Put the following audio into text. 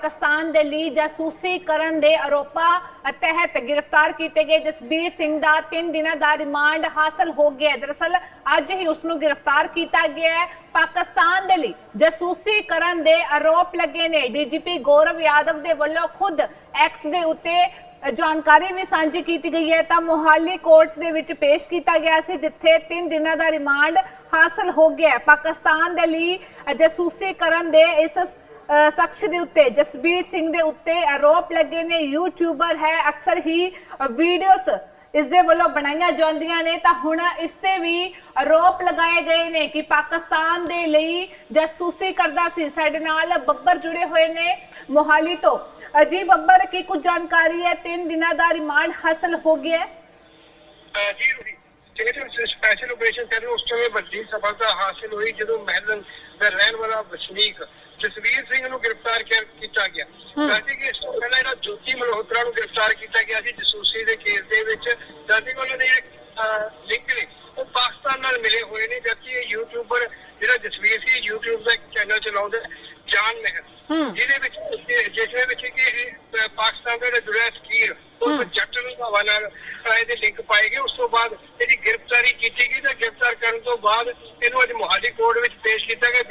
ਪਾਕਿਸਤਾਨ ਦੇ ਲਈ ਜਾਸੂਸੀ ਕਰਨ ਦੇ ਆਰੋਪਾਂ ਤਹਿਤ ਗ੍ਰਿਫਤਾਰ ਕੀਤੇ ਗਏ ਜਸਬੀਰ ਸਿੰਘ ਦਾ 3 ਦਿਨਾਂ ਦਾ ਰਿਮਾਂਡ ਹਾਸਲ ਹੋ ਗਿਆ। ਹੈ। ਦਰਅਸਲ ਅੱਜ ਹੀ ਉਸ ਨੂੰ ਗ੍ਰਿਫਤਾਰ ਕੀਤਾ ਗਿਆ ਹੈ। ਪਾਕਿਸਤਾਨ ਦੇ ਲਈ ਜਾਸੂਸੀ ਕਰਨ ਦੇ ਆਰੋਪ ਲੱਗੇ ਨੇ। ਡੀਜੀਪੀ ਗੌਰਵ ਯਾਦਵ ਦੇ ਵੱਲੋਂ ਖੁਦ ਐਕਸ ਦੇ ਉੱਤੇ ਜਾਣਕਾਰੀ ਵੀ ਸਾਂਝੀ ਕੀਤੀ ਗਈ ਹੈ। ਤਾਂ ਮੋਹਾਲੀ ਕੋਰਟ ਦੇ ਵਿੱਚ ਪੇਸ਼ ਕੀਤਾ ਗਿਆ ਸੀ, ਜਿੱਥੇ 3 ਦਿਨਾਂ ਦਾ ਰਿਮਾਂਡ ਹਾਸਲ ਹੋ ਗਿਆ ਪਾਕਿਸਤਾਨ ਦੇ ਲਈ ਜਾਸੂਸੀ ਕਰਨ ਦੇ ਇਸ ਸ਼ਖਸ ਦੇ ਉੱਤੇ, ਜਸਬੀਰ ਸਿੰਘ ਦੇ ਉੱਤੇ ਆਰੋਪ ਲੱਗੇ ਨੇ ਯੂਟਿਊਬਰ ਹੈ, ਅਕਸਰ ਹੀ ਵੀਡੀਓਜ਼ ਇਸ ਦੇ ਵੱਲੋਂ ਬਣਾਈਆਂ ਜਾਂਦੀਆਂ ਨੇ। ਤਾਂ ਹੁਣ ਇਸ ਤੇ ਵੀ ਆਰੋਪ ਲਗਾਏ ਗਏ ਨੇ ਕਿ ਪਾਕਿਸਤਾਨ ਦੇ ਲਈ ਜਾਸੂਸੀ ਕਰਦਾ ਸੀ। ਸਾਡੇ ਨਾਲ ਬੱਬਰ ਜੁੜੇ ਹੋਏ ਨੇ ਮੋਹਾਲੀ ਤੋਂ। ਅਜੀ ਬੱਬਰ, ਕੀ ਕੁਝ ਜਾਣਕਾਰੀ ਹੈ? 3 ਦਿਨਾਂ ਦਾ ਰਿਮਾਂਡ ਹਾਸਲ ਹੋ ਗਿਆ ਜੀ ਵਿੱਚ ਸਪੈਸ਼ਲ ਆਪਰੇਸ਼ਨ ਕਰ ਰਹੇ ਉਸ ਸਮੇਂ ਵੱਡੀ ਸਫਲਤਾ ਹਾਸਲ ਹੋਈ ਜਦੋਂ ਮਹਿਲਨ ਦਾ ਰਹਿਣ ਵਾਲਾ ਵਸਨੀਕ ਜਸਵੀਰ ਸਿੰਘ ਨੂੰ ਗ੍ਰਿਫਤਾਰ ਕੀਤਾ ਗਿਆ। ਦੱਸਦੇ ਕਿ ਇਸ ਤੋਂ ਪਹਿਲਾਂ ਜਿਹੜਾ ਜੋਤੀ ਮਲਹੋਤਰਾ ਨੂੰ ਗ੍ਰਿਫਤਾਰ ਕੀਤਾ ਗਿਆ ਸੀ ਜਸੂਸੀ ਦੇ ਕੇਸ ਦੇ ਵਿੱਚ। ਦੱਸਦੇ ਕਿ ਉਹਨਾਂ ਦੇ ਲਿੰਕ ਨੇ। ਉਹ ਪਾਕਿਸਤਾਨ ਨਾਲ ਮਿਲੇ ਹੋਏ ਨੇ ਜਦਕਿ ਇਹ ਯੂਟਿਊਬਰ ਜਿਹੜਾ ਜਸਵੀਰ ਸੀ YouTube ਦਾ ਇੱਕ ਚੈਨਲ ਚਲਾਉਂਦਾ ਜਾਨ ਮਹਿਰ। ਜਿਹਦੇ ਵਿੱਚ ਜਿਸ ਵਿੱਚ ਕਿ ਪਾਕਿਸਤਾਨ ਦਾ ਜਿਹੜਾ ਜੁੜਿਆ ਸਕੀਰ ਉਸ ਜੱਟ ਨੂੰ ਹਵਾ ਨਾਲ ਅਹ, ਇਹਦੇ ਲਿੰਕ ਪਾਏ ਗਏ ਉਸ ਤੋਂ ਬਾਅਦ ਇਹਦੀ ਗ੍ਰਿਫਤਾਰੀ ਕੀਤੀ ਗਈ ਤੇ ਗ੍ਰਿਫਤਾਰ ਕਰਨ ਤੋਂ ਬਾਅਦ ਇਹਨੂੰ ਅੱਜ ਮੋਹਾਲੀ ਕੋਰਟ ਵਿੱਚ ਪੇਸ਼ ਕੀਤਾ ਗਿਆ।